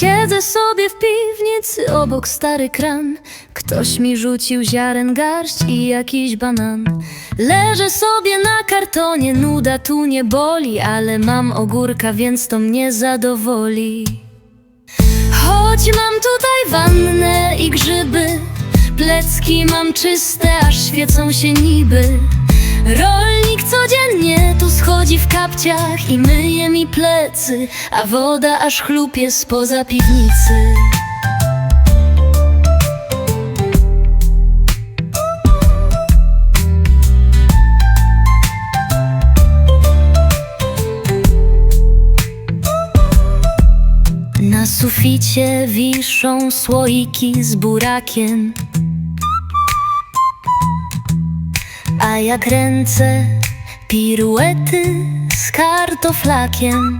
Siedzę sobie w piwnicy obok stary kran. Ktoś mi rzucił ziaren garść i jakiś banan. Leżę sobie na kartonie, nuda tu nie boli Ale mam ogórka, więc to mnie zadowoli. Choć mam tutaj wannę i grzyby Plecki mam czyste, aż świecą się niby. Rolnik codziennie tu schodzi w kapciach I myje mi plecy A woda aż chlupie spoza piwnicy. Na suficie wiszą słoiki z burakiem A ja kręcę piruety z kartoflakiem.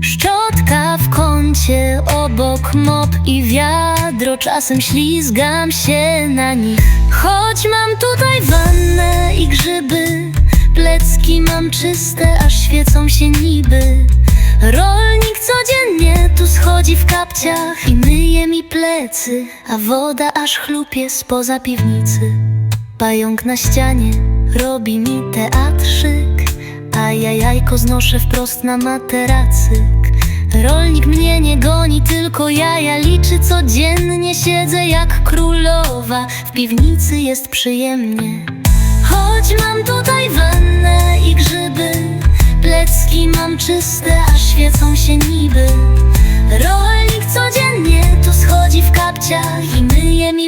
Szczotka w kącie, obok mop i wiadro. Czasem ślizgam się na nich. Choć mam tutaj wannę i grzyby Plecki mam czyste, aż świecą się niby. Rolnik codziennie tu schodzi w kapciach I myje mi plecy, a woda aż chlupie spoza piwnicy. Pająk na ścianie robi mi teatrzyk A ja jajko znoszę wprost na materacyk. Rolnik mnie nie goni, tylko jaja liczy. Codziennie Siedzę jak królowa, w piwnicy jest przyjemnie. Choć mam tutaj wannę i grzyby Plecki mam czyste, a świecą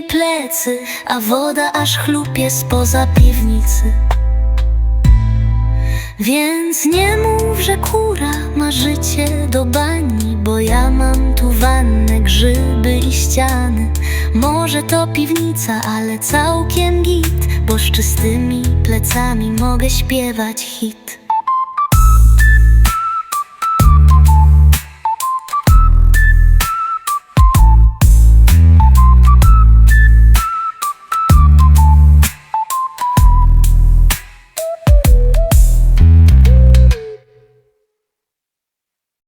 plecy, a woda aż chlupie spoza piwnicy. Więc nie mów, że kura ma życie do bani Bo ja mam tu wannę, grzyby i ściany. Może to piwnica, ale całkiem git Bo z czystymi plecami mogę śpiewać hit